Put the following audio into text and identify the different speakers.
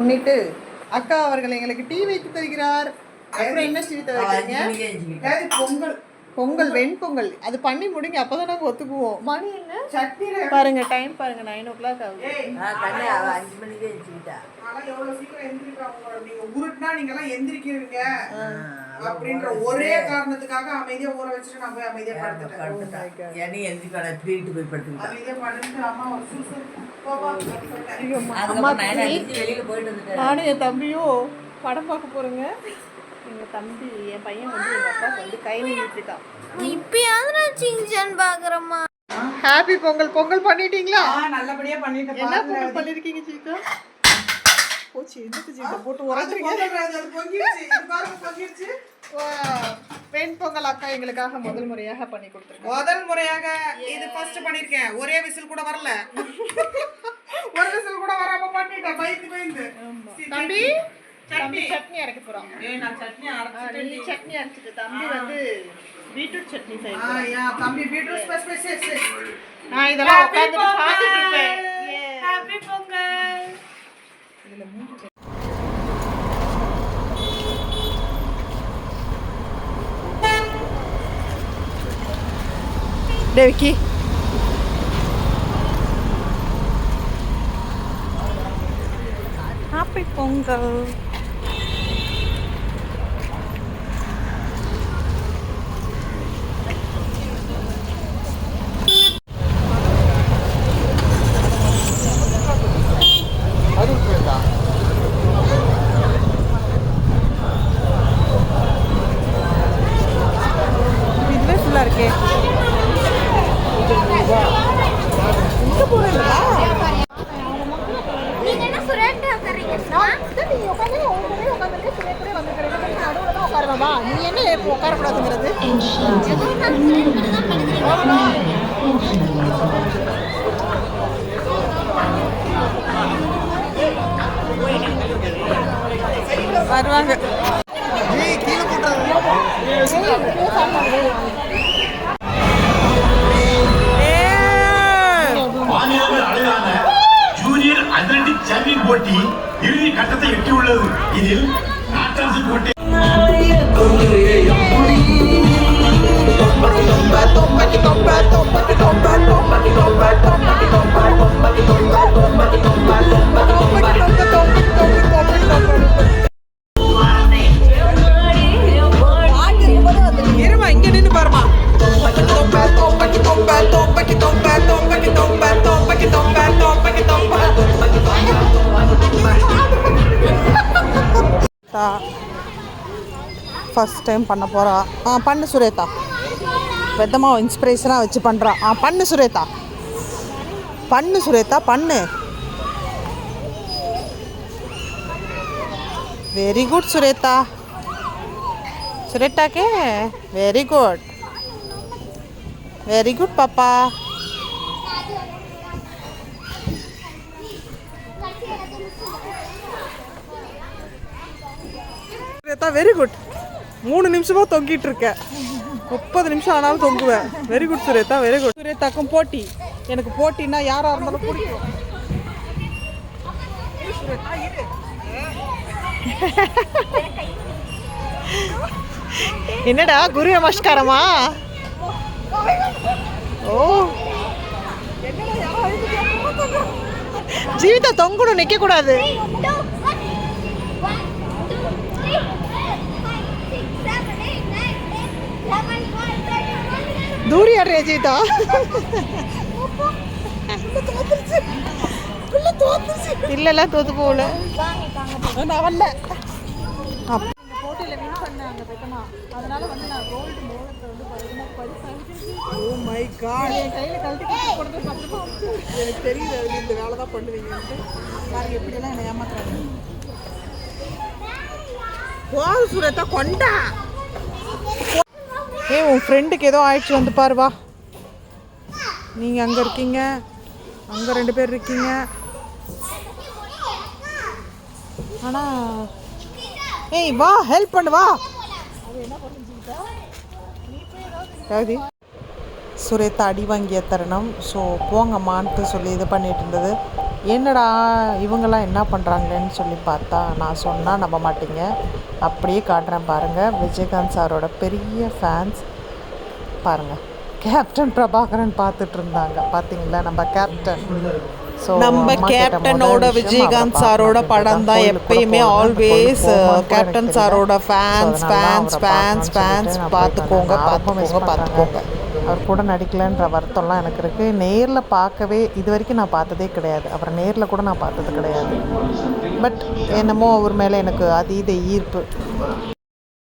Speaker 1: முன்னிட்டு அக்கா அவர்கள் எங்களுக்கு டீ வைத்து தருகிறார். அப்புறம் என்ன வைக்கிறீங்க?
Speaker 2: அதாவது பொங்கல்.
Speaker 1: பொங்கல் வெண்பொங்கல் அது பண்ணி முடிங்க. அப்பதான் நாங்க ஒத்துக்குவோம். மணி என்ன?
Speaker 2: சட்னியில
Speaker 1: பாருங்க டைம் பாருங்க. நைன் ஓ கிளாக் ஆகுது
Speaker 3: அஞ்சு மணிக்கே
Speaker 2: எவ்வளவு சீக்கிரம் எந்திரிக்கிறாங்க நீங்க உருட்டுனா நீங்க எல்லாம் எந்திரிக்கிறீங்க அப்படின்ற ஒரே காரணத்துக்காக அமைதியா ஊற வச்சுட்டு நான் போய் அமைதியா படுத்துட்டேன்.
Speaker 3: என்னை எந்திரிக்கடா வீட்டு போய் படுத்துக்கிட்டா.
Speaker 2: அமைதியா படுத்துட்டு அம்மா ஒரு சுசு
Speaker 1: நானும் என் தம்பியும் படம் பார்க்க போறோங்க. எங்க தம்பி என் பையன் வந்து அப்பாவுக்கு வந்து கை நீட்டிட்டு இருக்கான்.
Speaker 4: இப்பயாவது நான் சிங்சான் பாக்குறேம்மா.
Speaker 1: ஹாப்பி பொங்கல். பொங்கல் பண்ணிட்டீங்களா?
Speaker 2: ஆ நல்லபடியா பண்ணிட்டு
Speaker 1: என்ன பொங்கல் பண்ணிருக்கீங்க சீக்கா போச்சு. போட்டு உரட்டுறீங்க
Speaker 2: பொங்கிடுச்சு இது பாருங்க பொங்கிடுச்சு
Speaker 1: பெண் பொங்கல் அக்கா எங்களுக்காக முதல் முறையாக பண்ணி கொடுத்துருக்கோம்
Speaker 2: முதல் முறையாக இது ஃபர்ஸ்ட் பண்ணிருக்கேன். ஒரே விசில் கூட வரல. ஒரு விசில் கூட வராம பண்ணிட்டேன். பயந்து பயந்து.
Speaker 1: தம்பி? தம்பி சட்னி. அரைக்க போறோம். நீ சட்னி அரைச்சிட்டு தம்பி வந்து பீட்ரூட் சட்னி
Speaker 2: ஆ
Speaker 1: செய்யணும்
Speaker 2: தம்பி பீட்ரூட்
Speaker 1: நான் இதெல்லாம் உட்கார்ந்து பார்த்துட்டு இருப்பேன். தேவிக்கி ஹாப்பி பொங்கல் இதுவே ஃபுல்லாக இருக்கே.
Speaker 4: என்ன சுரேட்டா உட்காரீங்க
Speaker 1: நீ என்ன இப்போ உட்காரக்கூடாதுங்கிறது? வருவாங்க.
Speaker 5: மாநிலங்கள் சாம்பியன் போட்டி இறுதி கட்டத்தை எட்டியுள்ளது இதில் போட்டி
Speaker 1: சுரேகா ஃபஸ்ட் டைம் பண்ண போகிறா ஆ பண்ணு சுரேதா. பெத்தமாக இன்ஸ்பிரேஷனாக வச்சு பண்ணுறான் ஆ பண்ணு சுரேதா. பண்ணு சுரேதா பண்ணு. Very good Suretha. சுரேட்டாக்கே very good very good பாப்பா. வெரி குட் மூணு நிமிஷமா தொங்கிட்டு இருக்க முப்பது நிமிஷம் ஆனாலும் தொங்குவேன். Very good Suretha. Very good சுரேதாக்கும் போட்டி. எனக்கு போட்டின்னா யாரா இருந்தாலும் பிடிக்கும். என்னடா குரு நமஸ்காரமா? ஓ. ஜீவிதா தொங்கணும் நிக்க கூடாது ஆடுறியா ஜீவிதா இல்லல தோத்து போகல நான் வரல அதனால வந்து நான் கோல்டு மோதிரத்தை வந்து பார்த்தீங்கன்னா ஓ மை காட் என் கையில் கழட்டி பத்திரமா. எனக்கு தெரியுது அது இந்த வேலை தான் பண்ணுவீங்கன்ட்டு. பாருங்க எப்படியெல்லாம் என்னை ஏமாத்துறாங்க போது சுரத்தா கொண்டா. ஏய் உன் ஃப்ரெண்டுக்கு ஏதோ ஆயிடுச்சு வந்து பாருவா நீங்கள் அங்கே இருக்கீங்க. அங்கே ரெண்டு பேர் இருக்கீங்க. ஆனால் ஏய் வா ஹெல்ப் பண்ணு வா. ரவி சுரேத்தா அடி வாங்கிய தருணம். ஸோ போங்கம்மான்ட்டு சொல்லி இது பண்ணிட்டு இருந்தது.
Speaker 6: என்னடா இவங்கெல்லாம் என்ன பண்ணுறாங்களேன்னு சொல்லி பார்த்தா நான் சொன்னால் நம்ப மாட்டீங்க. அப்படியே காட்டுறேன் பாருங்கள் விஜயகாந்த் சாரோட பெரிய ஃபேன்ஸ் பாருங்கள் கேப்டன் பிரபாகரன் பார்த்துட்டு இருந்தாங்க. பார்த்தீங்களா நம்ம கேப்டன் ஸோ
Speaker 7: நம்ம கேப்டனோட விஜயகாந்த் சாரோட படம் தான் எப்பயுமே ஆல்வேஸ் கேப்டன் சாரோட ஃபேன்ஸ் ஃபேன்ஸ் ஃபேன்ஸ் ஃபேன்ஸ் பார்த்துக்கோங்க பார்த்துக்கோங்க. பார்த்துக்கோங்க
Speaker 6: அவர் கூட நடிக்கலைன்ற வருத்தம்லாம் எனக்கு இருக்குது நேரில் பார்க்கவே இது வரைக்கும் நான் பார்த்ததே கிடையாது. அவரை நேரில் கூட நான் பார்த்தது கிடையாது. பட் என்னமோ அவர் மேலே எனக்கு அதீத ஈர்ப்பு.